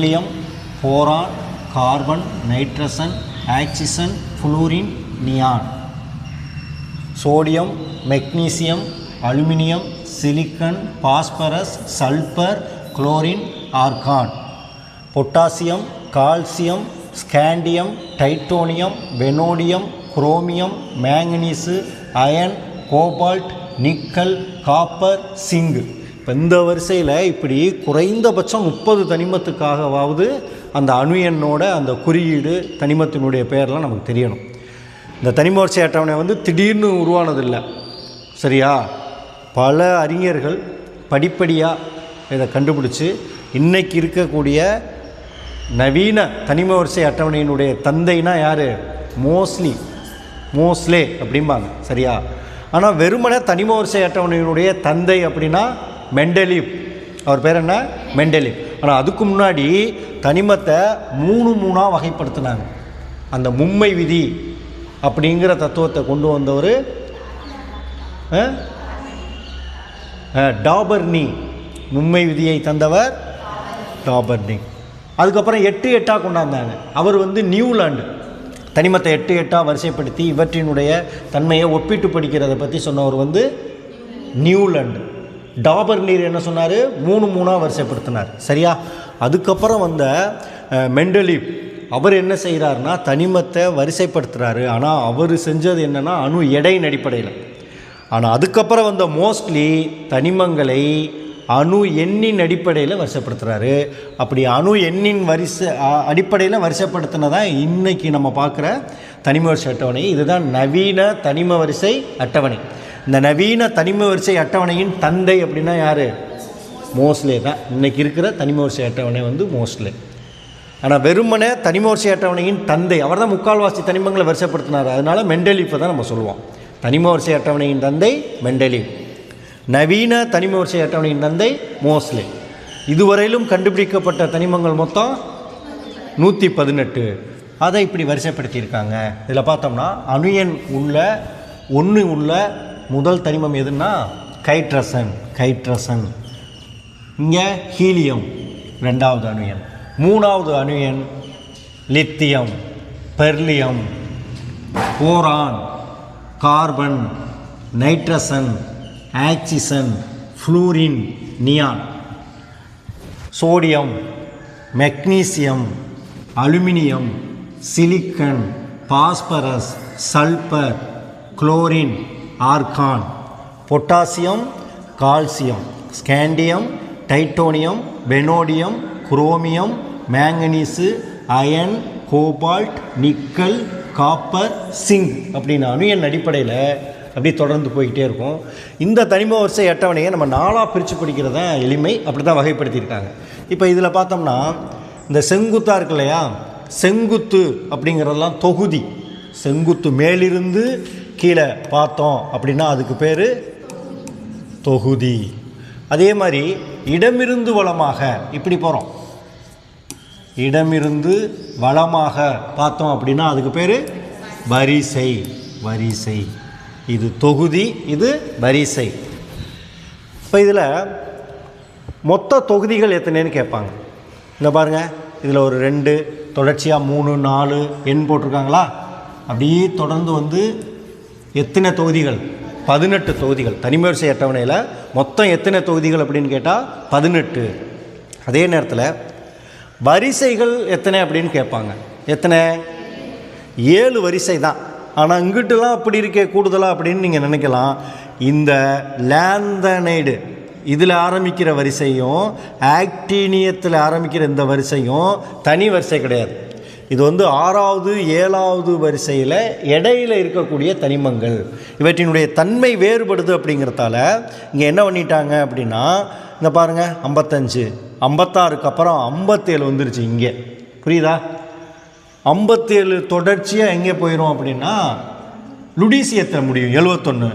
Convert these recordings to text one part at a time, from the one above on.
Beryllium boron carbon nitrogen oxygen fluorine neon. Sodium magnesium aluminium silicon phosphorus sulphur chlorine argon. Potassium calcium scandium titanium vanadium chromium manganese iron cobalt nickel copper zinc. இப்போ இந்த வரிசையில் இப்படி குறைந்தபட்சம் முப்பது தனிமத்துக்காகவாவது அந்த அணு எண்ணோட அந்த குறியீடு தனிமத்தினுடைய பெயர்லாம் நமக்கு தெரியணும். இந்த தனிம வரிசை அட்டவணை வந்து திடீர்னு உருவானதில்லை. சரியா? பல அறிஞர்கள் படிப்படியாக இதை கண்டுபிடிச்சி இன்றைக்கி இருக்கக்கூடிய நவீன தனிம வரிசை அட்டவணையினுடைய தந்தைனா யார்? மோஸ்ட்லி மோஸ்லே அப்படிம்பாங்க. சரியா? ஆனால் வெறுமனே தனிம வரிசை அட்டவணையினுடைய தந்தை அப்படின்னா மெண்டலிவ். அவர் பேர் என்ன? மெண்டலிவ். ஆனால் அதுக்கு முன்னாடி தனிமத்தை மூணு மூணாக வகைப்படுத்தினாங்க. அந்த மும்மை விதி அப்படிங்கிற தத்துவத்தை கொண்டு வந்தவர் டாபர்னி. மும்மை விதியை தந்தவர் டாபர்னி. அதுக்கப்புறம் எட்டு எட்டாக கொண்டாந்தாங்க. அவர் வந்து நியூலாண்டு. தனிமத்தை எட்டு எட்டாக வரிசைப்படுத்தி இவற்றினுடைய தன்மையை ஒப்பிட்டு படிக்கிறதை பற்றி சொன்னவர் வந்து நியூலாண்டு. டாபர் நீர் என்ன சொன்னார்? மூணு மூணாக வரிசைப்படுத்தினார். சரியா? அதுக்கப்புறம் வந்த அஹ், அவர் என்ன செய்கிறாருன்னா தனிமத்தை வரிசைப்படுத்துகிறாரு ஆனால் அவர் செஞ்சது என்னென்னா அணு எடையின் அடிப்படையில். ஆனால் அதுக்கப்புறம் வந்த மோஸ்ட்லி தனிமங்களை அணு எண்ணின் அடிப்படையில் வரிசைப்படுத்துகிறாரு அப்படி அணு எண்ணின் வரிசை அடிப்படையில் வரிசைப்படுத்தினதான் இன்றைக்கி நம்ம பார்க்குற தனிம வரிசை அட்டவணை. இதுதான் நவீன தனிம வரிசை அட்டவணை. இந்த நவீன தனிம வரிசை அட்டவணையின் தந்தை அப்படின்னா யார்? மோஸ்ட்லே தான். இன்னைக்கு இருக்கிற தனிம வரிசை அட்டவணை வந்து மோஸ்ட்லே ஆனால் வெறுமனே தனிம வரிசை அட்டவணையின் தந்தை அவர் தான் முக்கால்வாசி தனிமங்களை வரிசைப்படுத்தினார். அதனால் மெண்டலிப்பை தான் நம்ம சொல்லுவோம். தனிம வரிசை அட்டவணையின் தந்தை மெண்டலி. நவீன தனிம வரிசை அட்டவணையின் தந்தை மோஸ்லே. இதுவரையிலும் கண்டுபிடிக்கப்பட்ட தனிமங்கள் மொத்தம் நூற்றி பதினெட்டு அதை இப்படி வரிசைப்படுத்தியிருக்காங்க. இதில் பார்த்தோம்னா அணு எண் உள்ள ஒன்று உள்ள முதல் தனிமம் எதுன்னா கைட்ரசன் கைட்ரசன். இங்கே ஹீலியம் ரெண்டாவது அணு எண். மூணாவது அணு எண் lithium beryllium boron carbon nitrogen oxygen fluorine neon. Sodium magnesium aluminium silicon phosphorus sulphur chlorine. Argon. Potassium calcium scandium titanium vanadium chromium manganese iron cobalt nickel copper zinc அப்படின்னு அணு அடிப்படையில் அப்படி தொடர்ந்து போய்கிட்டே இருக்கும். இந்த தனிம வரிசை அட்டவணையை நம்ம நாளாக பிரித்து படிக்கிறது தான் எளிமை அப்படி தான் வகைப்படுத்தியிருக்காங்க. இப்போ இதில் பார்த்தோம்னா இந்த செங்குத்தாக இருக்கு இல்லையா? செங்குத்து அப்படிங்கிறதெல்லாம் தொகுதி. செங்குத்து மேலிருந்து கீழே பார்த்தோம் அப்படின்னா அதுக்கு பேர் தொகுதி. அதே மாதிரி இடமிருந்து வளமாக இப்படி போகிறோம் இடமிருந்து வளமாக பார்த்தோம் அப்படின்னா அதுக்கு பேர் வரிசை வரிசை. இது தொகுதி இது வரிசை. இப்போ இதில் மொத்த தொகுதிகள் எத்தனைன்னு கேட்பாங்க. இந்த பாருங்கள் இதில் ஒரு ரெண்டு தொடர்ச்சியாக மூணு நாலு எண் போட்டிருக்காங்களா? அப்படியே தொடர்ந்து வந்து எத்தனை தொகுதிகள்? பதினெட்டு தொகுதிகள். தனிமரிசை அட்டவணையில் மொத்தம் எத்தனை தொகுதிகள் அப்படின்னு கேட்டால் பதினெட்டு. அதே நேரத்தில் வரிசைகள் எத்தனை அப்படின்னு கேட்பாங்க. எத்தனை? ஏழு வரிசை தான் ஆனால் இங்கிட்டுலாம் அப்படி இருக்கே கூடுதலாக அப்படின்னு நீங்கள் நினைக்கலாம். இந்த லேந்தனைடு இதில் ஆரம்பிக்கிற வரிசையும் ஆக்டீனியத்தில் ஆரம்பிக்கிற இந்த வரிசையும் தனி வரிசை கிடையாது. இது வந்து ஆறாவது ஏழாவது வரிசையில் இடையில இருக்கக்கூடிய தனிமங்கள். இவற்றினுடைய தன்மை வேறுபடுது அப்படிங்கிறதால இங்கே என்ன பண்ணிட்டாங்க அப்படின்னா இந்த பாருங்கள் ஐம்பத்தஞ்சு. ஐம்பத்தாறுக்கு அப்புறம் ஐம்பத்தேழு வந்துருச்சு இங்கே. புரியுதா? ஐம்பத்தேழு தொடர்ச்சியாக எங்கே போயிடும் அப்படின்னா லுடிசியத்தை முடியும் எழுவத்தொன்று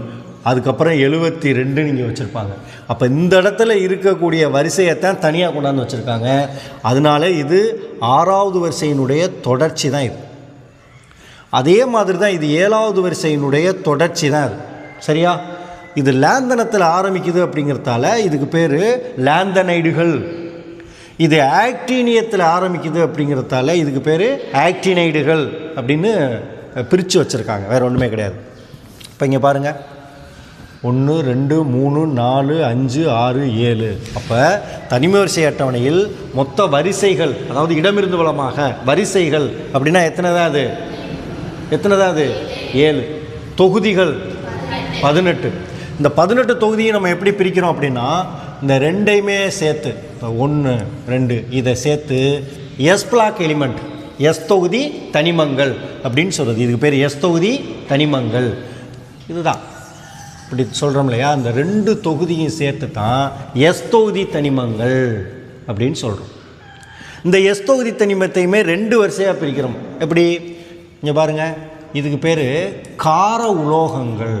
அதுக்கப்புறம் எழுபத்தி ரெண்டு நீங்கள் வச்சுருப்பாங்க. அப்போ இந்த இடத்துல இருக்கக்கூடிய வரிசையைத்தான் தனியாக கொண்டாந்து வச்சுருக்காங்க. அதனால இது ஆறாவது வரிசையினுடைய தொடர்ச்சி தான் இது. அதே மாதிரி தான் இது ஏழாவது வரிசையினுடைய தொடர்ச்சி தான் இது. சரியா? இது லேந்தனத்தில் ஆரம்பிக்குது அப்படிங்கிறதால இதுக்கு பேர் லேந்தனைடுகள். இது ஆக்டீனியத்தில் ஆரம்பிக்குது அப்படிங்கிறதால இதுக்கு பேர் ஆக்டினைடுகள் அப்படின்னு பிரித்து வச்சுருக்காங்க. வேறு ஒன்றுமே கிடையாது. இப்போ இங்கே பாருங்கள் ஒன்று ரெண்டு மூணு நாலு அஞ்சு ஆறு ஏழு. அப்போ தனிமை வரிசை அட்டவணையில் மொத்த வரிசைகள் அதாவது இடமிருந்து வளமாக வரிசைகள் அப்படின்னா எத்தனை தான் அது? எத்தனை தான் அது? ஏழு. தொகுதிகள் பதினெட்டு. இந்த பதினெட்டு தொகுதியை நம்ம எப்படி பிரிக்கிறோம் அப்படின்னா இந்த ரெண்டையுமே சேர்த்து இப்போ ஒன்று ரெண்டு இதை சேர்த்து எஸ் பிளாக் எலிமெண்ட் எஸ் தொகுதி தனிமங்கள் அப்படின்னு சொல்கிறது இதுக்கு பேர் எஸ் தொகுதி தனிமங்கள். இதுதான். இப்படி சொல்கிறோம் இல்லையா? அந்த ரெண்டு தொகுதியும் சேர்த்து தான் எஸ் தொகுதி தனிமங்கள் அப்படின்னு சொல்கிறோம் இந்த எஸ் தொகுதி தனிமத்தையுமே ரெண்டு வரிசையாக பிரிக்கிறோம். எப்படி? இங்கே பாருங்கள் இதுக்கு பேர் கார உலோகங்கள்.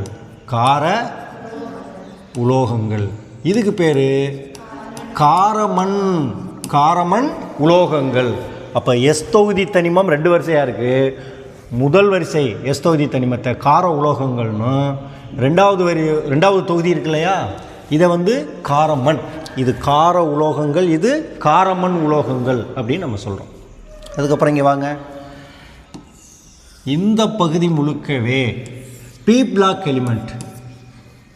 கார உலோகங்கள். இதுக்கு பேர் காரமண். காரமண் உலோகங்கள். அப்போ எஸ் தொகுதி தனிமம் ரெண்டு வரிசையாக இருக்குது முதல் வரிசை எஸ் தொகுதி தனிமத்தை கார உலோகங்கள்னு. ரெண்டாவது வரி ரெண்டாவது தொகுதி இருக்கு இல்லையா? இதை வந்து காரமண். இது கார உலோகங்கள் இது காரமண் உலோகங்கள் அப்படின்னு நம்ம சொல்கிறோம் அதுக்கப்புறம் இங்கே வாங்க. இந்த பகுதி முழுக்கவே P block element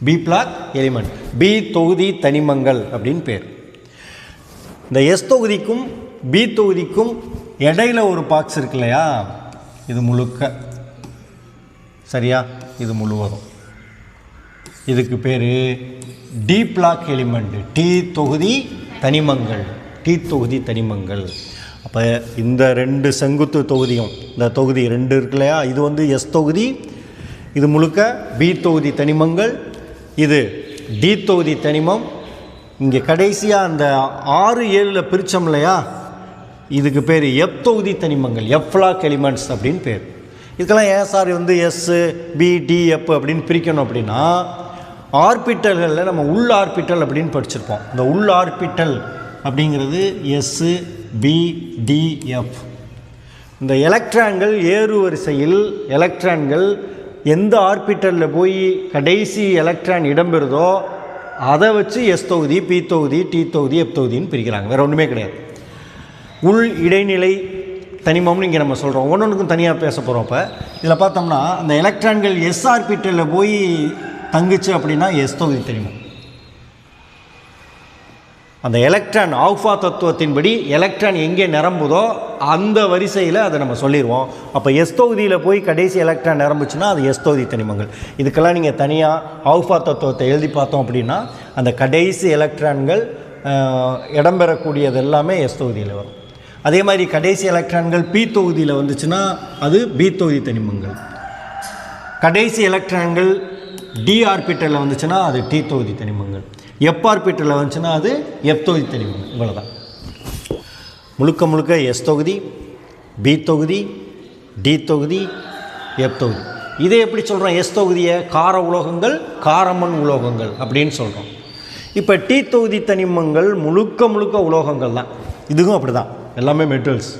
P block element P தொகுதி தனிமங்கள் அப்படின்னு பேர். இந்த எஸ் தொகுதிக்கும் பி தொகுதிக்கும் இடையில ஒரு பாக்ஸ் இருக்கு இல்லையா? இது முழுக்க. சரியா? இது முழுவதும். இதுக்கு பேர் டி பிளாக் எலிமெண்ட் டி தொகுதி தனிமங்கள். டி தொகுதி தனிமங்கள். அப்போ இந்த ரெண்டு செங்குத்து தொகுதியும் இந்த தொகுதி ரெண்டு இருக்கு இல்லையா? இது வந்து எஸ் தொகுதி. இது முழுக்க பி தொகுதி தனிமங்கள். இது டி தொகுதி தனிமம். இங்கே கடைசியாக அந்த ஆறு ஏழில் பிரித்தோம் இல்லையா? இதுக்கு பேர் எப் தொகுதி தனிமங்கள் எஃப்லாக் எலிமெண்ட்ஸ் அப்படின்னு பேர். இதுக்கெல்லாம் ஏன் சார் வந்து எஸ் பி டி எப் அப்படின்னு பிரிக்கணும் அப்படின்னா ஆர்பிட்டல்களில் நம்ம உள் ஆர்பிட்டல் அப்படின்னு படிச்சிருப்போம். இந்த உள் ஆர்பிட்டல் அப்படிங்கிறது எஸ்ஸு பி டி எஃப் இந்த எலக்ட்ரான்கள் ஏறு வரிசையில் எலக்ட்ரான்கள் எந்த ஆர்பிட்டலில் போய் கடைசி எலக்ட்ரான் இடம்பெறுதோ அதை வச்சு எஸ் தொகுதி பி தொகுதி டி தொகுதி எப் தொகுதின்னு பிரிக்கிறாங்க. வேறு ஒன்றுமே கிடையாது. உள் இடைநிலை தனிமம்னு இங்கே நம்ம சொல்கிறோம் ஒவ்வொன்றுக்கும் தனியாக பேச போகிறோம் இப்போ. இதில் பார்த்தோம்னா அந்த எலக்ட்ரான்கள் எஸ்ஆர்பிட்டலில் போய் தங்குச்சு அப்படின்னா எஸ் தொகுதி தனிமம். அந்த எலக்ட்ரான் ஆல்ஃபா தத்துவத்தின்படி எலக்ட்ரான் எங்கே நிரம்புதோ அந்த வரிசையில் அதை நம்ம சொல்லிடுவோம் அப்போ எஸ் தொகுதியில் போய் கடைசி எலக்ட்ரான் நிரம்புச்சுன்னா அது எஸ் தொகுதி தனிமங்கள். இதுக்கெல்லாம் நீங்கள் தனியாக ஆல்ஃபா தத்துவத்தை எழுதி பார்த்தோம் அப்படின்னா அந்த கடைசி எலக்ட்ரான்கள் இடம்பெறக்கூடியது எல்லாமே எஸ் தொகுதியில் வரும். அதே மாதிரி கடைசி எலக்ட்ரான்கள் பி தொகுதியில் வந்துச்சுன்னா அது பி தொகுதி தனிமங்கள். கடைசி எலக்ட்ரான்கள் டி ஆர்பிட்டலில் வந்துச்சுன்னா அது டி தொகுதி தனிமங்கள். எப் ஆர்பிட்டலில் வந்துச்சுன்னா அது எப் தொகுதி தனிமங்கள். இவ்வளோதான் முழுக்க முழுக்க எஸ் தொகுதி பி தொகுதி டி தொகுதி எப் தொகுதி. இதை எப்படி சொல்கிறோம் எஸ் தொகுதியை கார உலோகங்கள் காரமண் உலோகங்கள் அப்படின்னு சொல்கிறோம் இப்போ டி தொகுதி தனிமங்கள் முழுக்க முழுக்க உலோகங்கள் தான். இதுவும் அப்படி தான் எல்லாமே மெட்டல்ஸ்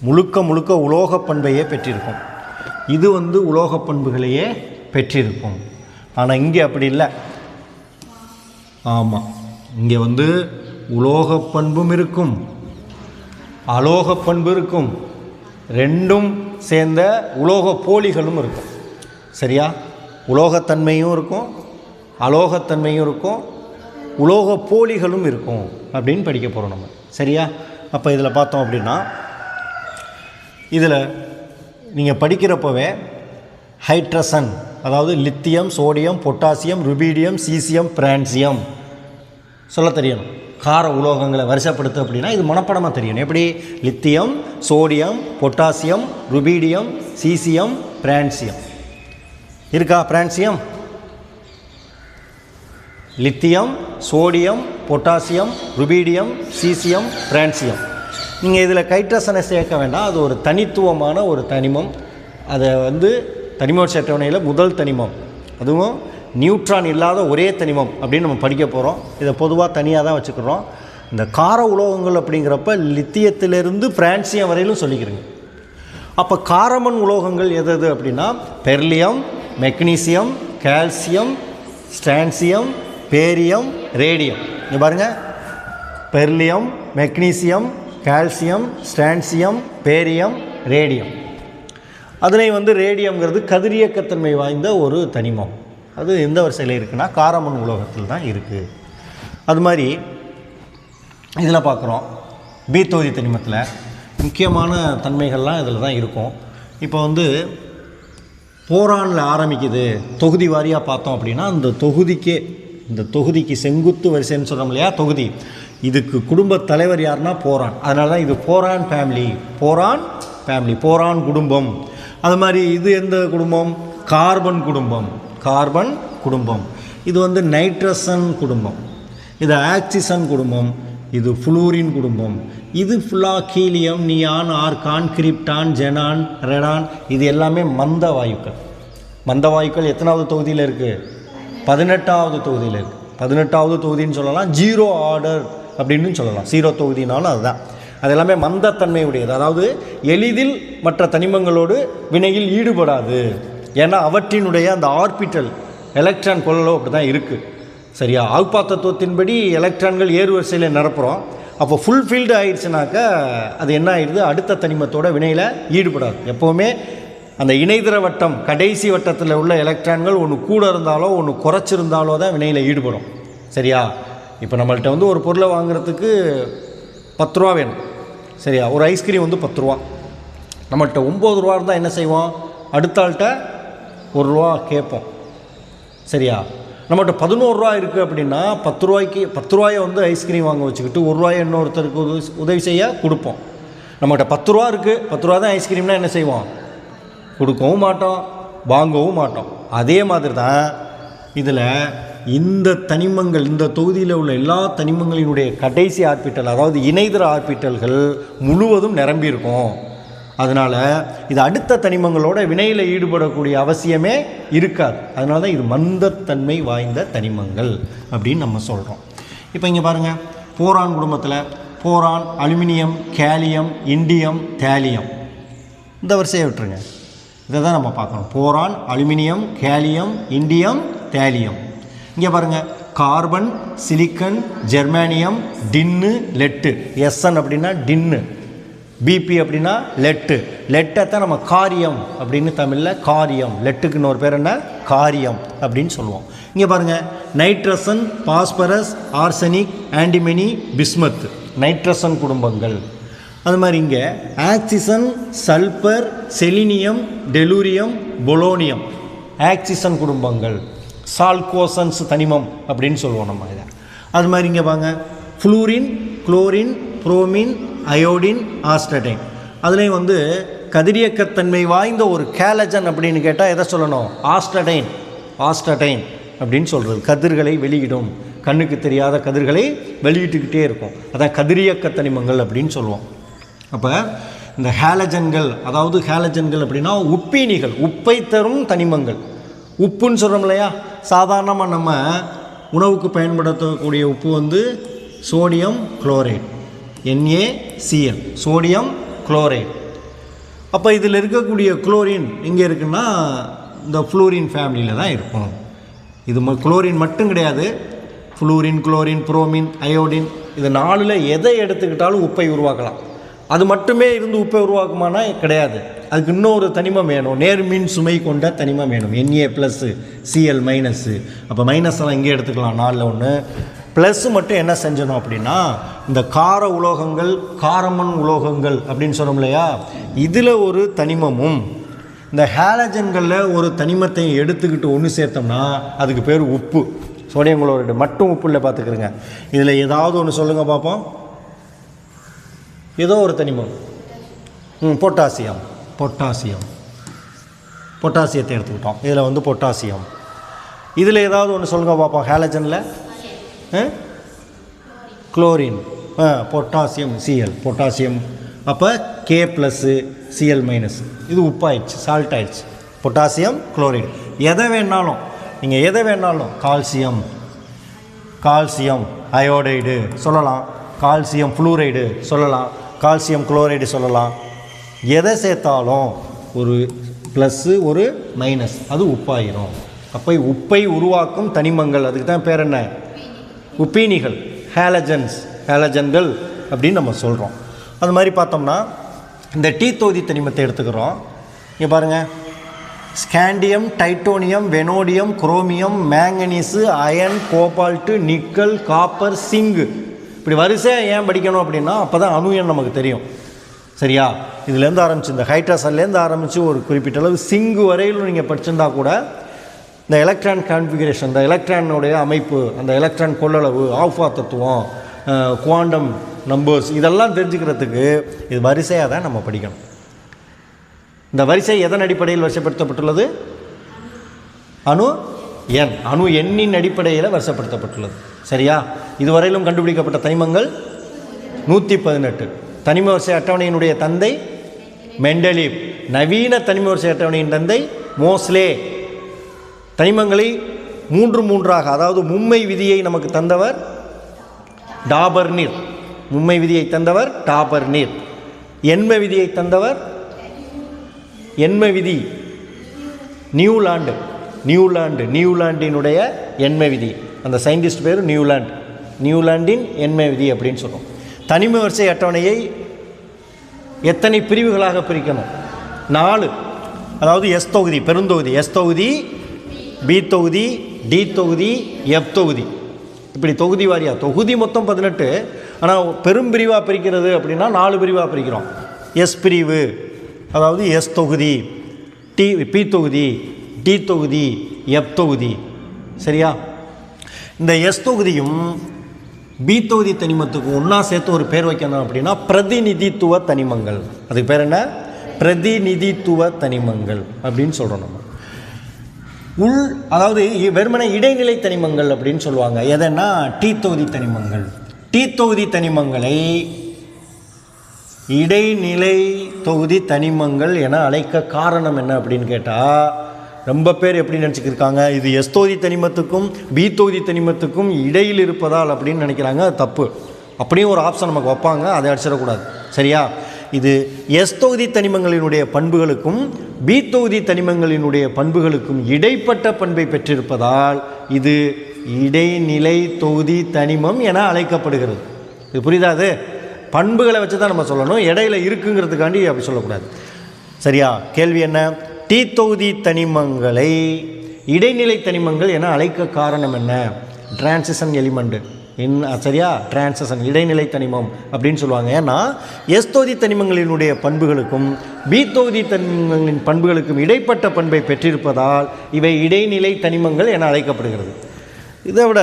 முழுக்க முழுக்க உலோக பண்பையே பெற்றிருக்கும். இது வந்து உலோக பண்புகளையே பெற்றிருக்கும். ஆனால் இங்கே அப்படி இல்லை. ஆமாம் இங்கே வந்து உலோக பண்பும் இருக்கும். அலோக பண்பு இருக்கும். ரெண்டும் சேர்ந்த உலோக போலிகளும் இருக்கும். சரியா? உலோகத்தன்மையும் இருக்கும். அலோகத்தன்மையும் இருக்கும். உலோக போலிகளும் இருக்கும். அப்படின்னு படிக்க போகிறோம் நம்ம. சரியா? அப்போ இதில் பார்த்தோம் அப்படின்னா இதில் நீங்கள் படிக்கிறப்பவே ஹைட்ரசன் அதாவது lithium sodium potassium rubidium caesium francium சொல்ல தெரியணும். கார உலோகங்களை வரிசைப்படுத்து அப்படின்னா இது மனப்படமாக தெரியணும் எப்படி? Lithium sodium potassium rubidium caesium francium இருக்கா? Francium lithium sodium potassium rubidium caesium francium. நீங்கள் இதில் கைட்ரசனை சேர்க்க வேண்டாம். அது ஒரு தனித்துவமான ஒரு தனிமம். அதை வந்து தனிமம் சேட்டவணையில் முதல் தனிமம். அதுவும் நியூட்ரான் இல்லாத ஒரே தனிமம் அப்படின்னு நம்ம படிக்க போகிறோம் இதை பொதுவாக தனியாக தான் வச்சுக்கிறோம். இந்த கார உலோகங்கள் அப்படிங்கிறப்ப லித்தியத்திலிருந்து பிரான்சியம் வரையிலும் சொல்லிக்கிறேங்க. அப்போ காரமண் உலோகங்கள் எது எது அப்படின்னா beryllium magnesium calcium strontium barium radium. இங்கே பாருங்கள் beryllium magnesium calcium strontium barium radium. அதுலேயும் வந்து ரேடியம்ங்கிறது கதிரியக்கத்தன்மை வாய்ந்த ஒரு தனிமம். அது எந்த வரிசையில் இருக்குன்னா காரமன் உலோகத்தில் தான் இருக்குது அது மாதிரி இதில் பார்க்குறோம் பி தொகுதி தனிமத்தில் முக்கியமான தன்மைகள்லாம் இதில் தான் இருக்கும். இப்போ வந்து போரானில் ஆரம்பிக்குது. தொகுதி வாரியாக பார்த்தோம் அப்படின்னா அந்த தொகுதிக்கே இந்த தொகுதிக்கு செங்குத்து வரிசைன்னு சொல்கிறோம் இல்லையா? தொகுதி. இதுக்கு குடும்ப தலைவர் யாருன்னா போரான். அதனால தான் இது boron family boron family boron குடும்பம். அது மாதிரி இது எந்த குடும்பம்? கார்பன் குடும்பம். கார்பன் குடும்பம். இது வந்து நைட்ரசன் குடும்பம். இது ஆக்சிசன் குடும்பம். இது ஃப்ளூரின் குடும்பம். இது ஃபுல்லாக helium neon argon krypton xenon radon இது எல்லாமே மந்த வாயுக்கள். மந்த வாயுக்கள் எத்தனாவது தொகுதியில் இருக்குது பதினெட்டாவது தொகுதியில் இருக்குது பதினெட்டாவது தொகுதின்னு சொல்லலாம் ஜீரோ ஆர்டர் அப்படின்னு சொல்லலாம். ஜீரோ தொகுதினாலும் அதுதான். அது எல்லாமே மந்தத்தன்மையுடையது. அதாவது எளிதில் மற்ற தனிமங்களோடு வினையில் ஈடுபடாது. ஏன்னா அவற்றினுடைய அந்த ஆர்பிட்டல் எலக்ட்ரான் கொள்ளலோ அப்படி தான் இருக்குது சரியா? ஆல்பா தத்துவத்தின்படி எலக்ட்ரான்கள் ஏறு வரிசையில் நிரப்புகிறோம் அப்போ ஃபுல்ஃபில்டு ஆயிடுச்சுனாக்கா அது என்ன ஆயிடுது? அடுத்த தனிமத்தோட வினையில் ஈடுபடாது. எப்போவுமே அந்த இணைதிர வட்டம் கடைசி வட்டத்தில் உள்ள எலக்ட்ரான்கள் ஒன்று கூட இருந்தாலோ ஒன்று குறைச்சிருந்தாலோ தான் வினையில் ஈடுபடும். சரியா? இப்போ நம்மள்கிட்ட வந்து ஒரு பொருளை வாங்குறதுக்கு பத்து ரூபா வேணும். சரியா? ஒரு ஐஸ்கிரீம் வந்து பத்து ரூபா. நம்மள்கிட்ட ஒம்பது ரூபா இருந்தால் என்ன செய்வோம்? அடுத்த ஆள்கிட்ட ஒரு ரூபா கேட்போம். சரியா? நம்மகிட்ட பதினோரு ரூபா இருக்குது அப்படின்னா பத்து ரூபாய்க்கு பத்து ரூபாயை வந்து ஐஸ்கிரீம் வாங்க வச்சுக்கிட்டு ஒரு ரூபாயை இன்னொருத்தருக்கு உதவி உதவி செய்ய கொடுப்போம். நம்மகிட்ட பத்து ரூபா இருக்குது பத்து ரூபா தான் ஐஸ்கிரீம்னா என்ன செய்வோம்? கொடுக்கவும் மாட்டோம் வாங்கவும் மாட்டோம். அதே மாதிரி தான் இதில் இந்த தனிமங்கள் இந்த தொகுதியில் உள்ள எல்லா தனிமங்களினுடைய கடைசி ஆர்பிட்டல் அதாவது இணைதர ஆர்பிட்டல்கள் முழுவதும் நிரம்பியிருக்கும். அதனால் இது அடுத்த தனிமங்களோட வினையில் ஈடுபடக்கூடிய அவசியமே இருக்காது. அதனால தான் இது மந்தத்தன்மை வாய்ந்த தனிமங்கள் அப்படின்னு நம்ம சொல்கிறோம் இப்போ இங்கே பாருங்கள் போரான் குடும்பத்தில் boron aluminium gallium indium thallium. இந்த வரிசையை விட்டுருங்க. இதை தான் நம்ம பார்க்கணும். Boron aluminium gallium indium thallium இங்கே பாருங்கள் carbon silicon germanium tin lead. SN அப்படின்னா டின்னு. பிபி அப்படின்னா லெட்டு. லெட்டை தான் நம்ம காரியம் அப்படின்னு தமிழில் காரியம். லெட்டுக்கு இன்னொரு பேர் என்ன? காரியம் அப்படின்னு சொல்லுவோம். இங்கே பாருங்கள் nitrogen phosphorus arsenic antimony bismuth. Nitrogen குடும்பங்கள். அது மாதிரி இங்கே oxygen sulphur selenium tellurium polonium. Oxygen குடும்பங்கள். சால்கோசன்ஸ் தனிமம் அப்படின்னு சொல்லுவோம் நம்ம இதை. அது மாதிரி இங்கே பாங்க. Fluorine chlorine bromine iodine astatine. அதுலேயும் வந்து கதிரியக்கத்தன்மை வாய்ந்த ஒரு கேலஜன் அப்படின்னு கேட்டால் எதை சொல்லணும்? ஆஸ்டடைன். ஆஸ்டடைன் அப்படின்னு சொல்கிறது கதிர்களை வெளியிடும். கண்ணுக்கு தெரியாத கதிர்களை வெளியிட்டுக்கிட்டே இருக்கும். அதான் கதிரியக்க தனிமங்கள் அப்படின்னு சொல்லுவோம். அப்போ இந்த ஹேலஜன்கள் அதாவது ஹேலஜன்கள் அப்படின்னா உப்பீனிகள் உப்பை தரும் தனிமங்கள். உப்புன்னு சொல்கிறோம் இல்லையா? சாதாரணமாக நம்ம உணவுக்கு பயன்படுத்தக்கூடிய உப்பு வந்து sodium chloride NaCl sodium chloride அப்போ இதில் இருக்கக்கூடிய குளோரின் எங்கே இருக்குன்னா இந்த ஃப்ளூரின் ஃபேமிலியில் தான் இருக்கும். இது ம குளோரின் மட்டும் கிடையாது. ஃப்ளூரின் குளோரின் புரோமின் அயோடின் இது நாலில் எதை எடுத்துக்கிட்டாலும் உப்பை உருவாக்கலாம். அது மட்டுமே இருந்து உப்பை உருவாக்குமானா கிடையாது. அதுக்கு இன்னொரு தனிமம் வேணும். நேர்மின் சுமை கொண்ட தனிமம் வேணும். என்ஏ ப்ளஸ்ஸு சிஎல் மைனஸ்ஸு அப்போ மைனஸ் எல்லாம் இங்கே எடுத்துக்கலாம். நாலில் ஒன்று ப்ளஸ் மட்டும் என்ன செஞ்சணும் அப்படின்னா இந்த கார உலோகங்கள் காரமன் உலோகங்கள் அப்படின்னு சொன்னோம் இல்லையா? இதில் ஒரு தனிமமும் இந்த ஹேலஜன்களில் ஒரு தனிமத்தை எடுத்துக்கிட்டு ஒன்று சேர்த்தோம்னா அதுக்கு பேர் உப்பு. சோடியம் குளோரைடு மட்டும் உப்பு இல்லை பார்த்துக்கிறங்க இதில் ஏதாவது ஒன்று சொல்லுங்கள் பார்ப்போம் ஏதோ ஒரு தனிமம். ம் பொட்டாசியம். பொட்டாசியம். பொட்டாசியத்தை எடுத்துக்கிட்டோம். இதில் வந்து பொட்டாசியம். இதில் ஏதாவது ஒன்று சொல்லுங்கள் பார்ப்போம் ஹேலஜனில்? குளோரின். ஆ பொட்டாசியம் சிஎல் பொட்டாசியம். அப்போ கே ப்ளஸ்ஸு சிஎல் மைனஸ் இது உப்பாயிடுச்சு சால்ட் ஆயிடுச்சு. Potassium chlorine. எதை வேணாலும் நீங்கள் எதை வேணாலும் கால்சியம். Calcium iodide. சொல்லலாம். கால்சியம் ஃப்ளூரைடு சொல்லலாம். கால்சியம் குளோரைடு சொல்லலாம். எதை சேர்த்தாலும் ஒரு ப்ளஸ்ஸு ஒரு மைனஸ் அது உப்பாயிரும். அப்போ உப்பை உருவாக்கும் தனிமங்கள். அதுக்கு தான் பேர் என்ன? உப்பீனிகள். ஹேலஜன்ஸ் ஹேலஜன்கள் அப்படின்னு நம்ம சொல்கிறோம் அது மாதிரி பார்த்தோம்னா இந்த டீ தொகுதி தனிமத்தை எடுத்துக்கிறோம். இங்கே பாருங்கள் scandium titanium vanadium chromium manganese iron cobalt nickel copper zinc இப்படி வரிசையாக ஏன் படிக்கணும் அப்படின்னா அப்போ தான் அணு எண் நமக்கு தெரியும். சரியா? இதுலேருந்து ஆரம்பிச்சு இந்த ஹைட்ரசன்லேருந்து ஆரம்பித்து ஒரு குறிப்பிட்ட அளவு சிங்கு வரையிலும் நீங்கள் படிச்சிருந்தா கூட இந்த எலக்ட்ரான் கான்ஃபிகரேஷன் இந்த எலக்ட்ரானுடைய அமைப்பு அந்த எலக்ட்ரான் கொள்ளளவு ஆஃபா தத்துவம் குவாண்டம் நம்பர்ஸ் இதெல்லாம் தெரிஞ்சுக்கிறதுக்கு இது வரிசையாக தான் நம்ம படிக்கணும். இந்த வரிசை எதன் அடிப்படையில் வரிசைப்படுத்தப்பட்டுள்ளது? அணு? எண். அணு எண்ணின் அடிப்படையில் வரிசைப்படுத்தப்பட்டுள்ளது. சரியா? இதுவரையிலும் கண்டுபிடிக்கப்பட்ட தனிமங்கள் நூற்றி பதினெட்டு தனிம வரிசை அட்டவணையினுடைய தந்தை மெண்டலிப் நவீன தனிம வரிசை அட்டவணையின் தந்தை மோஸ்லே. தனிமங்களை மூன்று மூன்றாக அதாவது மும்மை விதியை நமக்கு தந்தவர் டாபர் நீர். மும்மை விதியை தந்தவர் டாபர் நீர். எண்ம விதியை தந்தவர் எண்ம விதி நியூலாண்டு நியூலாண்டு நியூலாண்டினுடைய எண்மை விதி. அந்த சயின்டிஸ்ட் பேர் நியூலாண்ட். நியூலாண்டின் எண்மை விதி அப்படின்னு சொல்லுவோம் தனிம வரிசை அட்டவணையை எத்தனை பிரிவுகளாக பிரிக்கணும்? நாலு. அதாவது எஸ் தொகுதி பெருந்தொகுதி. எஸ் தொகுதி பி தொகுதி டி தொகுதி எஃப் தொகுதி. இப்படி தொகுதி வாரியாக தொகுதி மொத்தம் பதினெட்டு. ஆனால் பெரும் பிரிவாக பிரிக்கிறது அப்படின்னா நாலு பிரிவாக பிரிக்கிறோம். எஸ் பிரிவு. அதாவது எஸ் தொகுதி டி பி தொகுதி டி தொகுதி எஃப் தொகுதி. சரியா? இந்த எஸ் தொகுதியும் பி தொகுதி தனிமத்துக்கு ஒன்றா சேர்த்து ஒரு பேர் வைக்கணும் அப்படின்னா பிரதிநிதித்துவ தனிமங்கள். அதுக்கு பேர் என்ன? பிரதிநிதித்துவ தனிமங்கள் அப்படின்னு சொல்கிறோம் நம்ம. உள் அதாவது வெறுமனை வெறுமனே இடைநிலை தனிமங்கள் அப்படின்னு சொல்லுவாங்க. எதனா டீ தொகுதி தனிமங்கள். டீ தொகுதி தனிமங்களை இடைநிலை தொகுதி தனிமங்கள் என அழைக்க காரணம் என்ன அப்படின்னு கேட்டால் ரொம்ப பேர் எப்படி நினச்சிக்கிருக்காங்க? இது எஸ் தொகுதி தனிமத்துக்கும் பி தொகுதி தனிமத்துக்கும் இடையில் இருப்பதால் அப்படின்னு நினைக்கிறாங்க. அது தப்பு. அப்படியும் ஒரு ஆப்ஷன் நமக்கு வைப்பாங்க. அதை அடிச்சிடக்கூடாது. சரியா? இது எஸ் தொகுதி தனிமங்களினுடைய பண்புகளுக்கும் பி தொகுதி தனிமங்களினுடைய பண்புகளுக்கும் இடைப்பட்ட பண்பை பெற்றிருப்பதால் இது இடைநிலை தொகுதி தனிமம் என அழைக்கப்படுகிறது. இது புரியுதா அது? பண்புகளை வச்சு தான் நம்ம சொல்லணும். இடையில இருக்குங்கிறதுக்காண்டி அப்படி சொல்லக்கூடாது. சரியா? கேள்வி என்ன? டீ தொகுதி தனிமங்களை இடைநிலை தனிமங்கள் என அழைக்க காரணம் என்ன? டிரான்சிஷன் எலிமெண்ட்டு என் சரியா? டிரான்சன் இடைநிலை தனிமம் அப்படின்னு சொல்லுவாங்க. ஏன்னா எஸ் தொகுதி தனிமங்களினுடைய பண்புகளுக்கும் பி தொகுதி தனிமங்களின் பண்புகளுக்கும் இடைப்பட்ட பண்பை பெற்றிருப்பதால் இவை இடைநிலை தனிமங்கள் என அழைக்கப்படுகிறது. இதை விட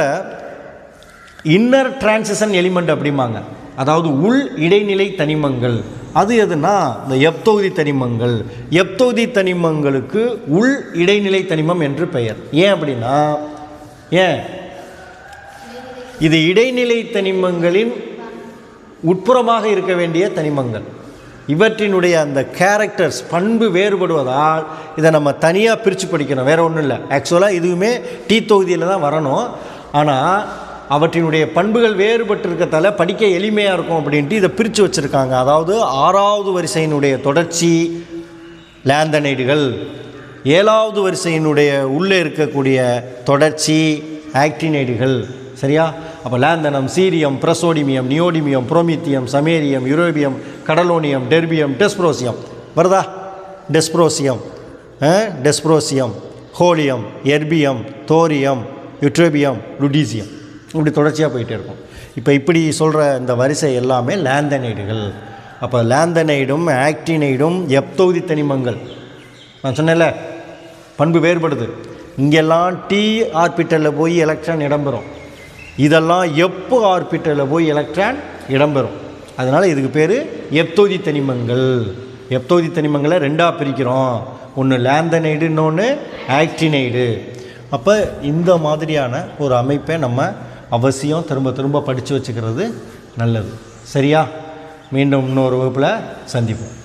இன்னர் டிரான்சிஷன் எலிமெண்ட் அப்படிம்பாங்க. அதாவது உள் இடைநிலை தனிமங்கள். அது எதுனா இந்த எப்தொகுதி தனிமங்கள். எப்தொகுதி தனிமங்களுக்கு உள் இடைநிலை தனிமம் என்று பெயர். ஏன் அப்படின்னா ஏன்? இது இடைநிலை தனிமங்களின் உட்புறமாக இருக்க வேண்டிய தனிமங்கள். இவற்றினுடைய அந்த கேரக்டர்ஸ் பண்பு வேறுபடுவதால் இதை நம்ம தனியாக பிரித்து படிக்கணும். வேறு ஒன்றும் இல்லை. ஆக்சுவலாக இதுவுமே டீ தொகுதியில் தான் வரணும். ஆனால் அவற்றினுடைய பண்புகள் வேறுபட்டிருக்கத்தால படிக்க எளிமையாக இருக்கும் அப்படின்ட்டு இதை பிரித்து வச்சுருக்காங்க. அதாவது ஆறாவது வரிசையினுடைய தொடர்ச்சி லேந்தனைடுகள் ஏழாவது வரிசையினுடைய உள்ளே இருக்கக்கூடிய தொடர்ச்சி ஆக்டினைடுகள். சரியா? அப்போ lanthanum cerium praseodymium neodymium promethium samarium europium gadolinium terbium dysprosium. வருதா? Dysprosium. Dysprosium. Holmium erbium thorium ytterbium lutetium. இப்படி தொடர்ச்சியாக போயிட்டே இருக்கும். இப்போ இப்படி சொல்கிற இந்த வரிசை எல்லாமே லேந்தனைடுகள். அப்போ லேந்தனைடும் ஆக்டினைடும் எப்தொகுதி தனிமங்கள். நான் சொன்னேன்ல பண்பு வேறுபடுது. இங்கெல்லாம் டி ஆர்பிட்டலில் போய் எலக்ட்ரான் இடம்பெறும். இதெல்லாம் எப்போ ஆர்பிட்டலில் போய் எலக்ட்ரான் இடம்பெறும். அதனால் இதுக்கு பேர் எப்தொகுதி தனிமங்கள். எப்தொகுதி தனிமங்களை ரெண்டாக பிரிக்கிறோம். ஒன்று லேந்தனைடு இன்னொன்று ஆக்டினைடு. அப்போ இந்த மாதிரியான ஒரு அமைப்பை நம்ம அவசியம். திரும்ப திரும்ப படித்து வச்சுக்கிறது நல்லது. சரியா? மீண்டும் இன்னொரு வகுப்பில் சந்திப்போம்.